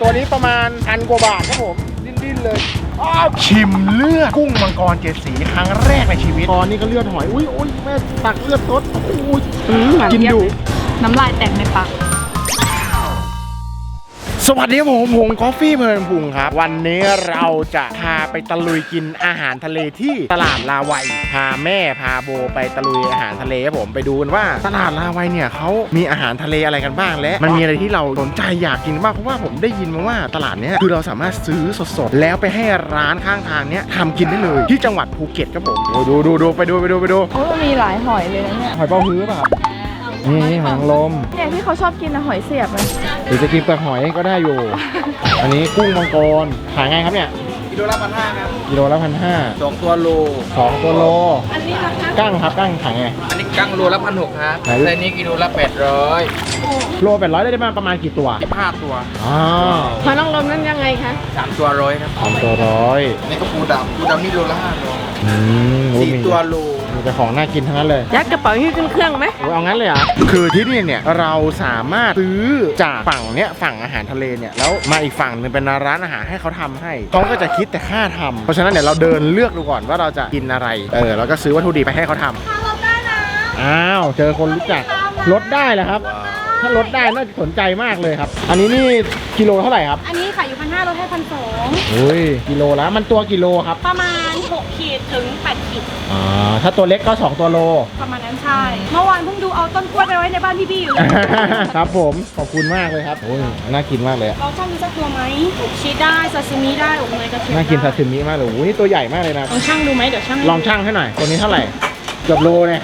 ตัวนี้ประมาณพันกว่าบาทครับผม ดิ้นๆเลยอ้าวชิมเลือดกุ้งมังกรเจ็ดสีครั้งแรกในชีวิตตอนนี้ก็เลือดหอย อุ้ยอุ้ยแม่ตักเลือดสดอุ้ยอืมหวานกินเจี๊ยบดู น้ำลายแตกในปาก สวัสดีครับผมผมกอฟฟี่เพลินพุงครับ วันนี้เราจะพาไปตะลุยกินอาหารทะเลที่ตลาดลาวัยพาแม่พาโบไปตะลุยอาหารทะเลครับผมไปดูกันว่าตลาดลาวัยเนี่ยเขามีอาหารทะเลอะไรกันบ้างและ มันมีอะไรที่เราสนใจอยากกินบ้างเพราะว่าผมได้ยินมาว่าตลาดเนี้ยคือเราสามารถซื้อสดๆแล้วไปให้ร้านข้างทางเนี้ยทำกินได้เลยที่จังหวัดภูเก็ตครับผมโอ้ดูดูดูไปดูไปดูไปดู โอ้ยมีหลายหอยเลยนะเนี่ยหอยเป้าฮื้อป่ะค รับนี่หางลมเนี่ยที่เขาชอบกินนะหอยเสียบเลยหรือจะกินเปลือกหอยก็ได้อยู่ อันนี้กุ้งมังกรขายไงครับเนี่ยกิโลละพันห้าครับกิโลละพันห้าสองตัวโลสองตัวโลอันนี้ราคากั้งครับกั้งขายไงอันนี้กั้งโลละพันหกครับไหนไซส์นี้กิโลละแปดร้อยโลแปดร้อยได้มาประมาณกี่ตัวสิบห้าตัวอ๋อหอยนางรมนั่นยังไงคะสามตัวร้อยครับสามตัวร้อยอันนี้ก็ปูดำปูดำนี่โลละห้าร้อยอืมโอ้สี่มีตัวโล มีแต่ของน่ากินทั้งนั้นเลย ยัดกระเป๋าที่ขึ้นเครื่องไหมโอ้ยเอางั้นเลยเหรอะคือที่นี่เนี่ยเราสามารถซื้อจากฝั่งเนี้ยฝั่งอาหารทะเลเนี่ยแล้วมาอีกฝั่งหนึงเป็นร้านอาหารให้เขาทำให้เขาก็จะคิดแต่ค่าทำเพราะฉะนั้นเนี่ยเราเดินเลือกดูก่อนว่าเราจะกินอะไรเออแล้วก็ซื้อวัตถุดิบไปให้เขาทำ อ้าว เจอคนรู้จักลดได้เหรอครับ ถ้าลดได้น่าจะสนใจมากเลยครับ อันนี้นี่กิโลเท่าไหร่ครับ อันนี้ขายอยู่พันห้าลดให้พันสองอุ้ยกิโลแล้วมันตัวกิโลครับประมาณ6ขีดถึง8ขีดอ่าถ้าตัวเล็กก็ 2 ตัวโล ประมาณนั้นใช่ เมื่อวานเพิ่งดูเอาต้นกล้วยไปไว้ในบ้านพี่ๆอยู่เลยครับผมขอบคุณมากเลยครับโอ้ยน่ากินมากเลยอะเราช่างดูสักตัวไหมอบชีสได้ซาซิมิได้อบเนยกระเทียมน่ากินซาได้ซิมิมากเลยโอ้ยนี่ตัวใหญ่มากเลยนะลองช่างดูไหมเดี๋ยวช่างลองช่างให้หน่อยตัวนี้เท่าไหร่เกือบโลเนี่ย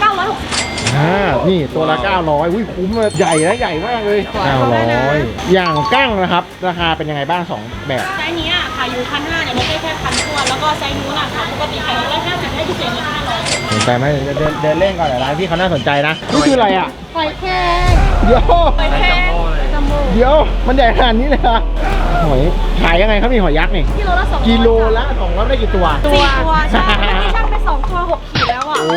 เก้าร้อยหกสิบ อ่านี่ตัวละ 900อุ้ยคุ้มเลยใหญ่นะใหญ่มากเลย 900 อย่างกั้งนะครับ ราคาเป็นยังไงบ้าง 2 แบบ ไซส์นี้อะขายอยู่พันห้าเนี่ยลดได้แค่พันทวนแล้วก็ไซส์นู้นอะขายปกติขายอยู่ร้อยห้าสิบให้พิเศษเลยห้าร้อยสนใจไหมเดินเดินเดินเล่นก่อนเดี๋ยวร้านพี่เขาน่าสนใจนะนี่คืออะไรอะหอยแครงเดี๋ยวหอยแครงจัมโบ้เดี๋ยวมันใหญ่ขนาดนี้เลยเหรอหอยขายยังไงครับมีหอยยักษ์นี่กิโลละสองกิโลละสองร้อยได้กี่ตัวสี่ตัวใช่เมื่อกี้ช่างไปสองตัวหกขีดแล้วอะ โอ้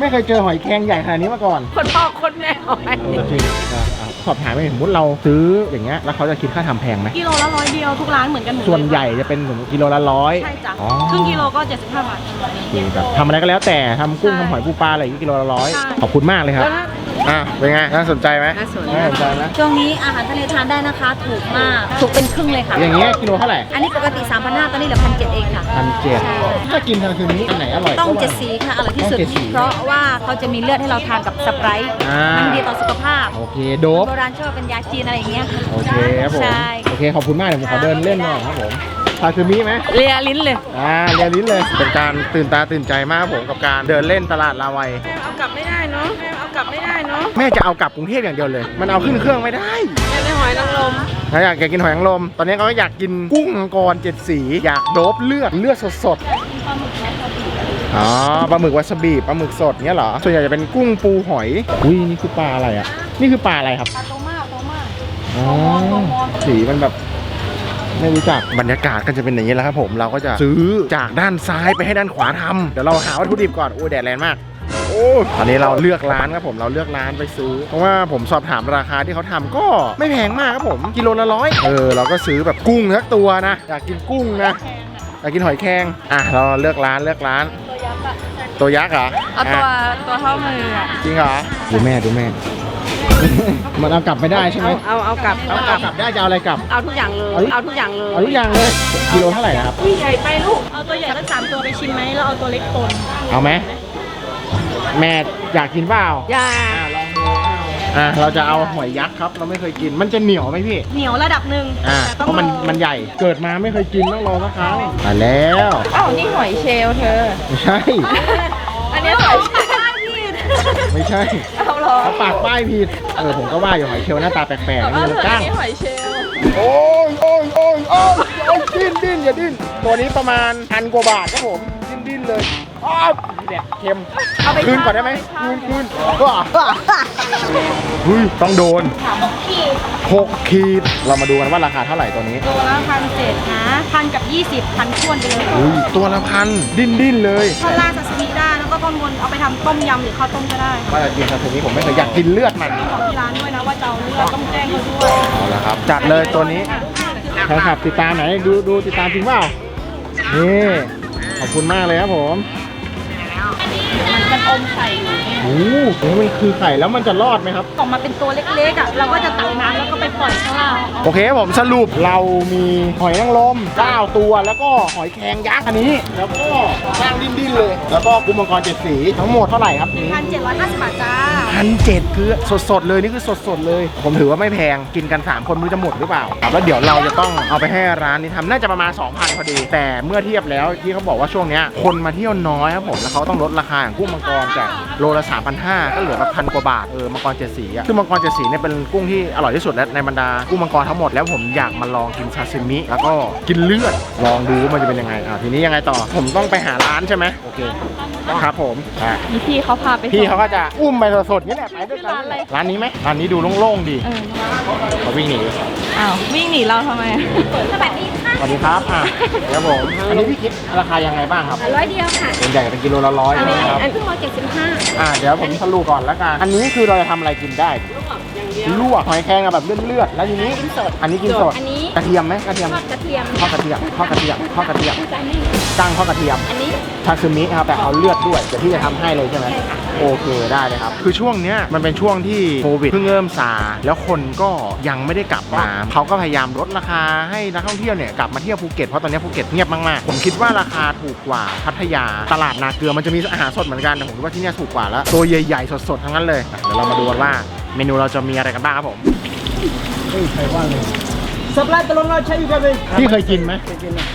ไม่เคยเจอหอยแครงใหญ่ขนาดนี้มาก่อนคนพ่อคนแม่หอยจริงอะอะสอบถามไปสมมติเราซื้ออย่างเงี้ยแล้วเขาจะคิดค่าทำแพงไหมกิโลละร้อยเดียวทุกร้านเหมือนกันมดเลยส่วนใหญ่จะเป็นสมมุติกิโลละร้อย ใช่จ้ะอ๋อ ครึ่งกิโลก็75บาทคือแบบทำอะไรก็แล้วแต่ทำกุ้งใช่ทำหอยปูปลาอะไรอย่างงี้กิโลละร้อยใช่ ขอบคุณมากเลยครับ แล้วถ้า อะเป็นไงน่าสนใจไหมน่าสนน่าสนใจไหมช่วงนี้อาหารทะเลทานได้นะคะ ถูกมาก ถูกเป็นครึ่งเลยค่ะ อย่างเงี้ยกิโลเท่าไหร่ อันนี้ปกติ3,500ตอนนี้เหลือ1,700เองค่ะพันเจ็ดถ้ากินทางคืนนี้อันไหนอร่อยต้องก็ว่าเจ็ดสีค่ะอร่อยที่สุดต้องเจ็ดสีเพราะว่าเขาจะมีเลือดให้เราทานกับสไปรท์อ่ามัมันดีต่อสุขภาพ โอเคโดบโบราณชอบเป็นยาจีนอะไรอย่างเงี้ยค่ะโอเคครับผม ใช่ โอเคขอบคุณมากเดี๋ยวผมขอเดินเล่นหน่อยครับผม ซาซิมิไหมเลียลิ้นเลย อ่าเรียนลิ้นเลย เป็นการตื่นตาตื่นใจมากครับผมกับการเดินเล่นตลาดลาวัย เอากลับไม่ได้เนาะเอากลับไม่ได้เนาะแม่จะเอากลับกรุงเทพอย่างเดียวเลย มันเอาขึ้นเครื่องไม่ได้อยากได้หอยนางรมถ้าอยากกินหอยนางรม ตอนนี้เขาก็อยากกินกุ้งมังกรเจ็ดสี อยากโดบเลือดเลือดสดๆอ๋อปลาหมึกวาซาบิปลาหมึกสดเนี้ยเหรอ ส่วนใหญ่จะเป็นกุ้งปูหอย อุ้ยนี่คือปลาอะไรอะ นี่คือปลาอะไรครับ ปลาโตมากโตมากอ๋อ สีมันแบบ ไม่รู้จักบรรยากาศก็จะเป็นอย่างนี้แหล้วครับผมเราก็จะซื้อจากด้านซ้ายไปให้ด้านขวาทำเดี๋ยวเราหาวัตถุดิบก่อนโอ้ยแดดแรงมาก โอ้ตอนนี้เราเลือกร้านครับผมเราเลือกร้านไปซื้อ เพราะว่าผมสอบถามราคาที่เขาทำก็ไม่แพงมากครับผมกิโลละร้อยเออเราก็ซื้อแบบกุ้งสักตัวนะอยากกินกุ้งนะอยากกินหอยแครงอะเราเลือกร้านเลือกร้าน ตัวยักษ์เหรอเอาตัวะตัวเท่ามืออะจริงเหรอดูแม่ดูแม่ มันเอากลับไม่ได้ใช่ไหมเอาเอาเอากลับเอาเอากลับ กลับได้จะเอาอะไรกลับ เอาทุกอย่างเลยเอาทุกเอาทุกอย่างเลย เอาทุกอย่างเลยกิโลเท่าไหร่นะครับ พี่ใหญ่ไปลูก เอาตัวใหญ่ทั้งสามตัวไปชิมไหมแล้วเอาตัวเล็กตนเอาไหมแม่อยากกินเปล่าอย่าอะลองดูอะเราจะเอาหอยยักษ์ครับ เราไม่เคยกิน มันจะเหนียวไหมพี่ เหนียวระดับหนึ่งอ่าแต่เพต้องราะมันรอมันใหญ่เกิดมาไม่เคยกินต้องรอสักครั้งมาแล้วเอ้านี่หอยเชลล์เธอ ไม่ใช่ อันนี้หอยเชลล์ไม่ใช่ เอาเหรอเขาปากป้ายผิด เออผมก็ว่าอยู่หอยเชลล์หน้าตาแปลกๆนี่มันก้างอันนี้หอยเชลล์โอ้ยโอ้ยโอ้ยโอ้ยโอ้ยดิ้นดิ้นอย่าดิ้น ตัวนี้ประมาณพันกว่าบาทครับผม ดิ้นดิ้นเลย อ้าวเนี่ยเค็มเอาไปคืนก่อนได้ไหมคืนคืนว้าเฮ้ยต้องโดนถามขีดหกขีด เรามาดูกันว่าราคาเท่าไหร่ตัวนี้ ตัวละพันเจ็ดนะพันกับยี่สิบพันทวนไปเลยอุ้ยตัวละพันดิ้นดิ้นเลยท่อนล่างซาซิมิได้นะแล้วก็ต้มวนเอาไปทำต้มยำหรือข้าวต้มก็ได้ค่ะว่าจะกินซาซิมิผมไม่เคยอยากกินเลือดมันของที่ร้านด้วยนะว่าจะเอาเลือดต้องแจ้งเขาด้วยเอาละครับ จัดเลยตัวนี้ใครขับติดตามไหนดูดูติดตามจริงเปล่านี่ขอบคุณมากเลยครับผม มันอมไข่อยู่ โอ้โหมันคือไข่แล้วมันจะรอดไหมครับ ออกมาเป็นตัวเล็กๆอะเราก็จะตักน้ำแล้วก็ไปปล่อยข้างล่างโอเคครับผมสรุปเรามีหอยนางรม9ตัว แล้วก็หอยแครงยักษ์อันนี้ แล้วก็สร้างดิ้นๆเลย แล้วก็กุ้งมังกรเจ็ดสีทั้งหมดเท่าไหร่ครับนี้พันเจ็ดร้อยห้าสิบบาทจ้าพันเจ็ดคือสดๆเลยนี่คือสดๆเลย ผมถือว่าไม่แพงกินกัน 3 คนไม่รู้จะหมดหรือเปล่าครับแล้วเดี๋ยวเราจะต้องเอาไปให้ร้านนี้ทำน่าจะประมาณ2,000พอดี แต่เมื่อเทียบแล้วที่เขาบอกว่าช่วงเนี้ยคนมาเที่ยวน้อยครับผมแล้วเขาต้องลดราคาของกุ้งมังกรจากโลละ3,500ก็เหลือแบบพันกว่าบาทเออมังกรเจ็ดสีอะซึ่งมังกรเจ็ดสีเนี่ยเป็นกุ้งที่อร่อยที่สุดแล้วในบรรดากุ้งมังกรทั้งหมดแล้วผมอยากมาลองกินซาซิมิแล้วก็กินเลือดลองดูว่ามันจะเป็นยังไงอะทีนี้ยังไงต่อผมต้องไปหาร้านใช่ไหมโอเคครับผมอะมีพี่เขาพาไปพี่ส่งเขาก็จะอุ้มไปสดๆนี่แหละไปด้วยกันร้านอะไรร้านนี้ไหมร้านนี้ดูโล่งๆดีเออเขาวิ่งหนีอ้าววิ่งหนีเราทำไมสวัสดีค่ะ สวัสดีครับ อะเดี๋ยวผม อันนี้พี่คิดราคายังไงบ้างครับร้อยเดียวค่ะส่วนใหญ่เป็นกิโลละร้อยใช่ไหมครับ อันครึ่งโลเจ็ดสิบห้าอ่าเดี๋ยวผมสรุปก่อนแล้วกัน อันนี้คือเราจะทำอะไรกินได้ ลวกหอยแครงอะแบบเลือดๆ แล้วทีนี้กินสดอันนี้กินสด อันนี้กระเทียมไหมกระเทียมทอดกระเทียมทอดกระเทียมทอดกระเทียมทอดกระเทียมจานนี้ ตั้งทอดกระเทียม อันนี้ซาซิมิครับแต่เอาเลือดด้วยเดี๋ยวพี่จะทำให้เลยใช่ไหมใช่ค่ะโอเคได้เลยครับ คือช่วงเนี้ยมันเป็นช่วงที่โควิดเพิ่งเริ่มซาแล้วคนก็ยังไม่ได้กลับมาเขาก็พยายามลดราคาให้นักท่องเที่ยวเนี่ยกลับมาเที่ยวภูเก็ตเพราะตอนนี้ภูเก็ตเงียบมากๆผมคิดว่าราคาถูกกว่าพัทยาตลาดนาเกลือมันจะมีอาหารสดเหมือนกันแต่ผมคิดว่าที่เนี่ยถูกกว่าแล้วตัวใหญ่ๆสดๆทั้งนั้นเลยอะเดี๋ยวเรามาดูกันว่าเมนูเราจะมีอะไรกันบ้างครับผม เฮ้ยใครว่าเลย สับไลตลอดเราใช้อยู่กันเลยพี่เคยกินไหม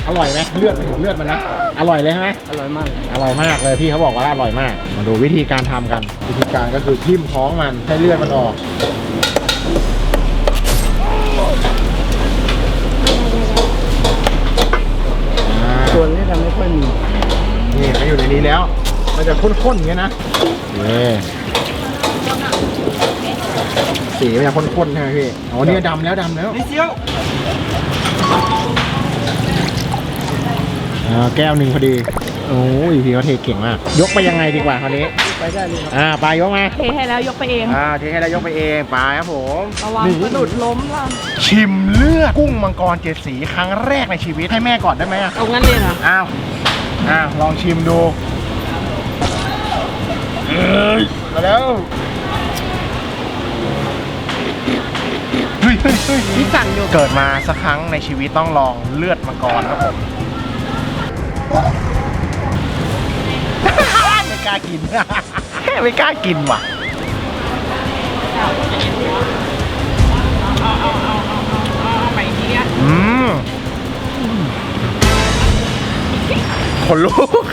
อร่อยไหมเลือดมันเลือดมันนะอร่อยเลยใช่ไหมอร่อยมากอร่อยมากเลยพี่เขาบอกว่าอร่อยมาก มาดูวิธีการทำกัน วิธีการก็คือทิ่มท้องมันให้เลือดมันออกอ่าส่วนนี้ทำไม่ค่อยมีนี่มันอยู่ในนี้แล้ว มันจะข้นๆอย่างเงี้ยนะนี่ สีมันจะข้นๆใช่ไหมพี่อ๋อเนี่ยดำแล้วดำแล้ว นี่เซียวอ่าแก้วหนึ่งพอดี โอ้ยพี่เขาเทเก่งมาก ยกไปยังไงดีกว่าคราวนี้ ไปได้เลยครับอ่าไปยกมา เทให้แล้วยกไปเอง อ่าเทให้เรายกไปเองไปครับผมระวังนี่สะดุดล้มล่ะชิมเลือดกุ้งมังกรเจ็ดสีครั้งแรกในชีวิตให้แม่ก่อนได้ไหมอะเอางั้นเลยเหรออ้าวอ้าวลองชิมดูเอ้ยมาแล้ว เฮ้ยเฮ้ยเฮ้ยนี่สั่งอยู่เกิดมาสักครั้งในชีวิตต้องลองเลือดมังกรครับผมไม่กล้ากินไม่กล้ากินว่ะไปเนี้ยอืมขนลุก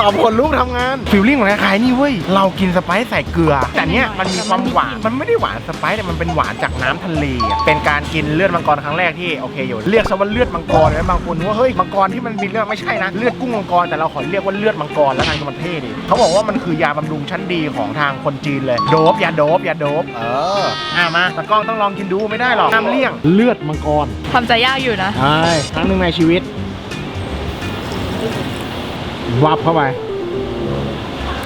ตอบขนลุกทำงานฟิลลิ่งเหมือนคล้ายๆนี่เว้ยเรากินสไปซ์ใส่เกลือ แต่เนี้ยมันมีความหวานมันไม่ได้หวานสไปซ์แต่มันเป็นหวานจากน้ำทะเลอะเป็นการกินเลือดมังกรครั้งแรกที่โอเคอยู่เรียกซะว่าเลือดมังกรเลยบางคนนึกว่าเฮ้ยมังกรที่มันมีเลือดไม่ใช่นะเลือดกุ้งมังกรแต่เราขอเรียกว่าเลือดมังกรแล้วกันคือมันเท่ดีเขาบอกว่ามันคือยาบำรุงชั้นดีของทางคนจีนเลยโดบยาโดบยาโดบเอออะมาตะกล้องต้องลองกินดูไม่ได้หรอกห้ามเลี่ยงเลือดมังกรทำใจยากอยู่นะ ใช่ครั้งหนึ่งในชีวิต วับเข้าไป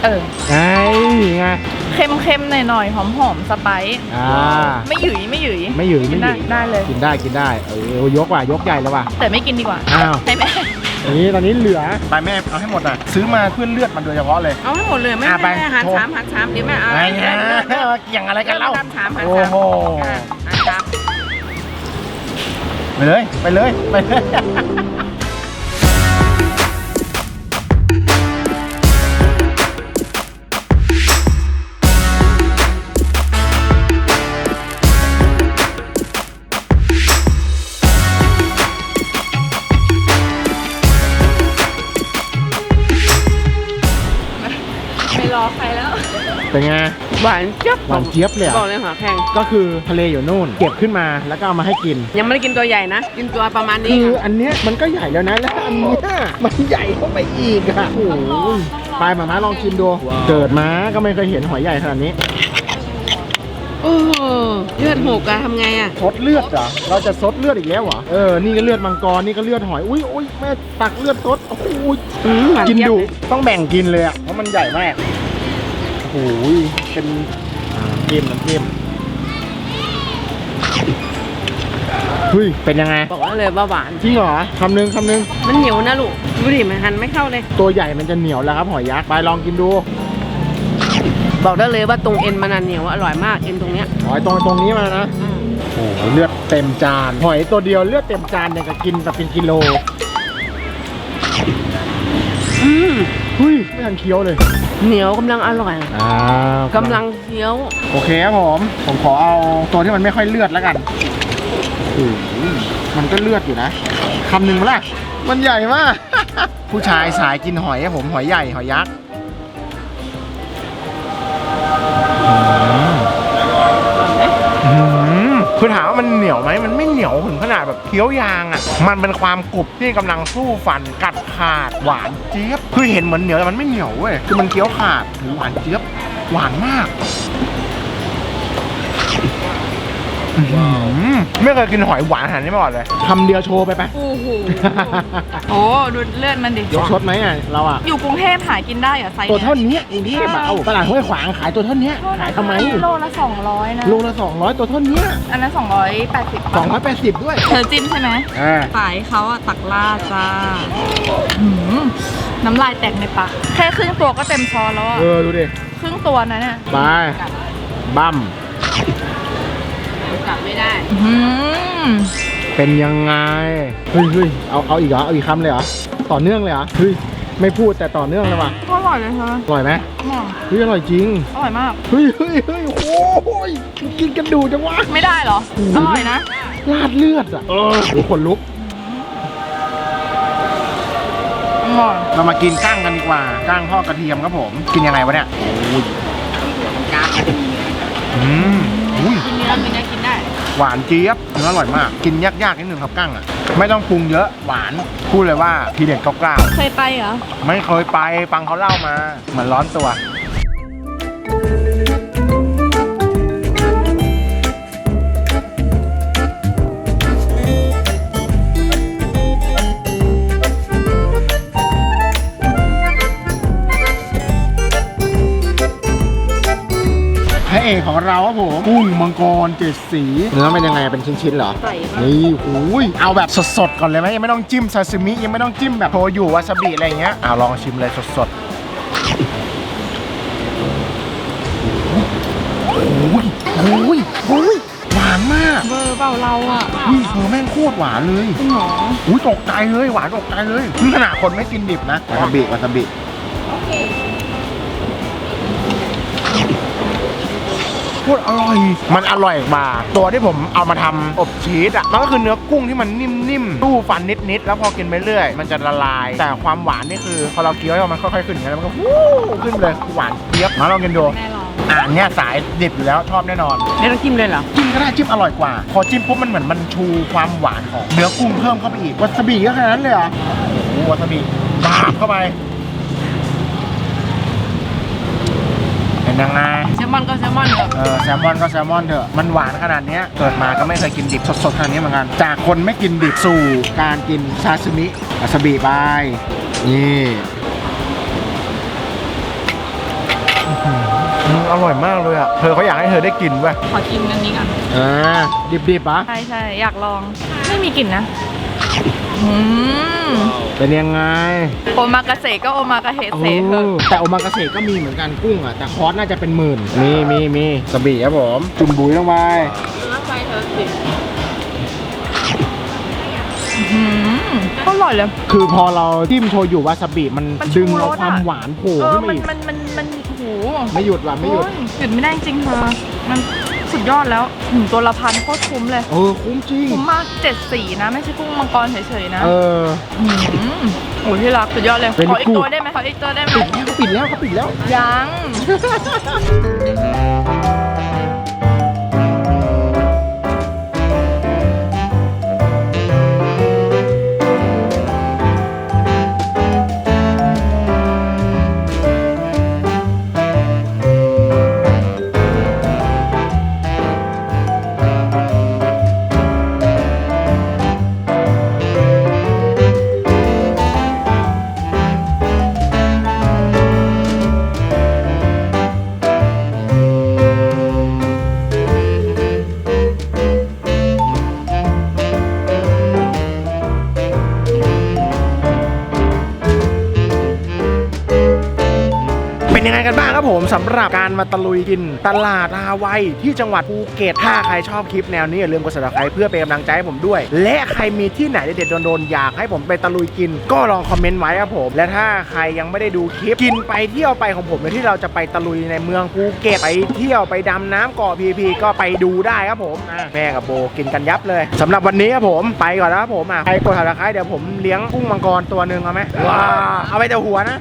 เออไงไง เค็มๆหน่อยๆหอมๆสไปซ์อ่า ไม่หยุยไม่หยุยไม่หยุยกิไม่นหได้ยุยได้เลย กินได้กินได้เออยกว่ะยกใหญ่แล้วว่ะ แต่ไม่กินดีกว่าอ้าว ให้แม่อันนี้ตอนนี้เหลือ ไปแม่เอาให้หมดอะ ซื้อมาเพื่อเลือดมันโดยเฉพาะเลย เอาให้หมดเลยไม่อะไปไม่อาหารโทรสามอาหารสามเดี๋ยวแม่เอาไงเงี้ยอย่างอะไรกันเล่าทำสามอาหารโอ้สามโห อะอาหารสามไปเลย ไปเลยไปเลย ไม่รอใครแล้ว เป็นไง หวานเจี๊ยบหวานเจี๊ยบเลยบอกอะเลยค่ะแข่งก็คือทะเลอยู่นู่น เก็บขึ้นมาแล้วก็เอามาให้กิน ยังไม่ได้กินตัวใหญ่นะ กินตัวประมาณนี้คือค่ะอันเนี้ยมันก็ใหญ่แล้วนะแล้วอันเนี้ยมันใหญ่เข้าไปอีกอะโอ้โหไปหมาม้าลองชิมดู เกิดมาก็ไม่เคยเห็นหอยใหญ่ขนาดนี้โอ้โอ้โหเลือดหกอะทำไงอะซดเลือดเหรอเราจะซดเลือดอีกแล้วเหรอเออนี่ก็เลือดมังกรนี่ก็เลือดหอยอุ้ยอุ้ยแม่ตักเลือดซดโอ้โหอืมหวานกินเจี๊ยบดุเลยต้องแบ่งกินเลยอะเพราะมันใหญ่มาก โอ้โหเป็นอ่าเกมน้ำเกมเฮ้ยเป็นยังไง บอกว่าเลยว่าหวาน จริงเหรอคำนึงคำนึง มันเหนียวนะลูก ดูดิมันหันไม่เข้าเลย ตัวใหญ่มันจะเหนียวแล้วครับหอยยักษ์ ไปลองกินดู บอกได้เลยว่าตรงเอ็นมันอะเหนียวอร่อยมากเอ็นตรงเนี้ยหอยตรงตรงนี้มานะ โอ้โหเลือดเต็มจาน หอยตัวเดียวเลือดเต็มจานเนี่ยก็กินแบบเป็นกิโล อืม เฮ้ยไม่ทันเคี้ยวเลย เหนียวกำลังอร่อยอ่ากำลังเคี้ยว โอเคครับผม ผมขอเอาตัวที่มันไม่ค่อยเลือดแล้วกันโอ้โหมันก็เลือดอยู่นะคำหนึ่งมาละมันใหญ่มาก ผู้ชายสายกินหอยครับผมหอยใหญ่หอยยักษ์ คือถามว่ามันเหนียวไหมมันไม่เหนียวถึงขนาดแบบเคี้ยวยางอะ มันเป็นความกรุบที่กำลังสู้ฟันกัดขาดหวานเจี๊ยบ คือเห็นเหมือนเหนียวแต่มันไม่เหนียวเว้ย คือมันเคี้ยวขาดหรือหวานเจี๊ยบ หวานมาก ไม่เคยกินหอยหวานขนาดนี้มาก่อนเลยคำเดียวโชว์ไปไป โอ้โห โอ้ดูเลือดมันดิ ยกชดไหมอะเราอะ อยู่กรุงเทพหากินได้เหรอไซส์ตัวเนี้ยเท่านี้กรุงเทพอะเอาตลาดห้วยขวางขายตัวเท่านี้ขายทำไมโลละสองร้อยนะโลละ200 ตัวเท่านี้อันนั้นสองร้อยแปดสิบ280 ด้วย เธอจิ้มใช่ไหมอ่าสายเขาอะตักล่าดจ้าหืมน้ำลายแตกในปากแค่ครึ่งตัวก็เต็มช้อนแล้วอะเออดูดิครึ่งตัวนะเนี่ยไปบั้ม กลับไม่ได้ อืมเป็นยังไงเฮ้ยเฮ้ยเอาเอาอีกเหรอเอาอีกคำเลยเหรอต่อเนื่องเลยเหรอเฮ้ยไม่พูดแต่ต่อเนื่องเลยว่ะอร่อยเลยเธออร่อยไหมอร่อยเฮ้ยอร่อยจริงอร่อยมาก เฮ้ยเฮ้ยเฮ้ยโอ้ยกินกันดูจังวะไม่ได้เหรอ อร่อยนะ ลาดเลือดอะเออดูขนลุกอร่อย เรามากินก้างกันดีกว่าก้างทอดกระเทียมครับผม กินยังไงวะเนี่ยโอ้ยอืม อุ้ย กินเนื้อกินเนื้อกินได้ หวานเจี๊ยบเนื้ออร่อยมาก กินยากๆนิดนึงครับก้างอะ ไม่ต้องปรุงเยอะ หวาน พูดเลยว่าทีเด็ดกล้าวเคยไปเหรอๆไม่เคยไป ฟังเขาเล่ามา เหมือนร้อนตัว เอกของเราครับผมกุ้งมังกรเจ็ดสีเนื้อเป็นยังไงเป็นชิ้นๆเหรอใส่มาก นี่หูยเอาแบบสดๆก่อนเลยไหมยังไม่ต้องจิ้มซาซิมิยังไม่ต้องจิ้มแบบโชยุวาซาบิอะไรอย่างเงี้ยอ่าลองชิมเลยสดๆโอ้ยโอ้ยโอ้ยหวานมากเบอร์เปล่าเราอะอุ้ยเธอแม่งโคตรหวานเลย จริงเหรออุ้ยตกใจเลยหวานตกใจเลยนี่ขนาดคนไม่กินดิบนะวาซาบิวาซาบิโค ตรอร่อย มันอร่อยกว่าตัวที่ผมเอามาทำอบชีสอะมันก็คือเนื้อกุ้งที่มันนิ่มๆตู้ฟันนิดๆแล้วพอกินไปเรื่อย มันจะละลาย แต่ความหวานนี่คือ พอเราเคี้ยวแล้วมันค่อยๆขึ้นอย่างนี้ยแล้วมันก็ฟูขึ้นเลยหวานเจี๊ยบมาลองกินดูแม่ลองอ่าเนี่ยสายดิบอยู่แล้วชอบแน่นอนไม่ต้องจิ้มเลยเหรอจิ้มก็ได้จิ้มอร่อยกว่า พอจิ้มปุ๊บมันเหมือนมันชูความหวานของเนื้อกุ้งเพิ่มเข้าไปอีกวาซาบิก็ขนาดนั้นเลยเหรอโอ้โหวาซาบิบาบเข้าไปเป็น ยังไง แซลมอนก็แซลมอนเถอะเออแซลมอนก็แซลมอนเถอะ มันหวานขนาดเนี้ยเกิดมาก็ไม่เคยกินดิบสดๆขนาดนี้เหมือนกัน จากคนไม่กินดิบสู่การกินซาซิมิวาซาบิไปนี่อื้อหืออืมอร่อยมากเลยอะ เธอเขาอยากให้เธอได้กินเว้ยขอชิมอันนี้ก่อนอ่าดิบๆปะใช่ใช่อยากลอง ไม่มีกลิ่นนะ อืมเป็นยังไง โอมากาเสะก็โอมากาเฮโอ้เสะเถอะแต่โอมากาเสะก็มีเหมือนกันกุ้งอะ แต่คอสน่าจะเป็นหมื่น มีมีมีสบีครับผม จุ่มบุ๋ยลงไปแล้วไฟเธอสิอืมอร่อยเลย คือพอเราจิ้มโชยุวาซาบิมันมันชูดึงเอารสอะ ความหวานโผล่เออขึ้นมัมานอีกมันมันมันโอ้โหไม่หยุดว่ะไม่หยุด โอ้หยุดไม่ได้จริงเธอมัน สุดยอดแล้วถึงตัวละพันโคตรคุ้มเลย เออคุ้มจริง คุ้มมากเจ็ดสีนะ ไม่ใช่กุ้งมังกรเฉยๆนะเอออืมโอ้ยที่รักสุดยอดเลยเป็นขออีกกูตัวได้ไหมขออีกตัวได้ไหมปิดแล้วเขาปิดแล้วเขาปิดแล้ว ยัง สำหรับการมาตะลุยกินตลาดฮาวายที่จังหวัดภูเก็ตถ้าใครชอบคลิปแนวนี้อย่าลืมกด subscribe เพื่อเป็นกำลังใจให้ผมด้วย และใครมีที่ไหนเด็ดๆโดนๆอยากให้ผมไปตะลุยกิน ก็ลองคอมเมนต์ไว้ครับผมและถ้าใครยังไม่ได้ดูคลิปกินไปเที่ยวไปของผมเนี่ยที่เราจะไปตะลุยในเมืองภูเก็ตไปเที่ยวไปดำน้ำเกาะพีพีก็ไปดูได้ครับผมอะแม่กับโบกินกันยับเลยสำหรับวันนี้ครับผมไปก่อนแล้วครับผมอะใครกด subscribe เดี๋ยวผมเลี้ยงกุ้งมังกรตัวหนึ่งเอาไหมว้าเอาไปแต่หัวนะ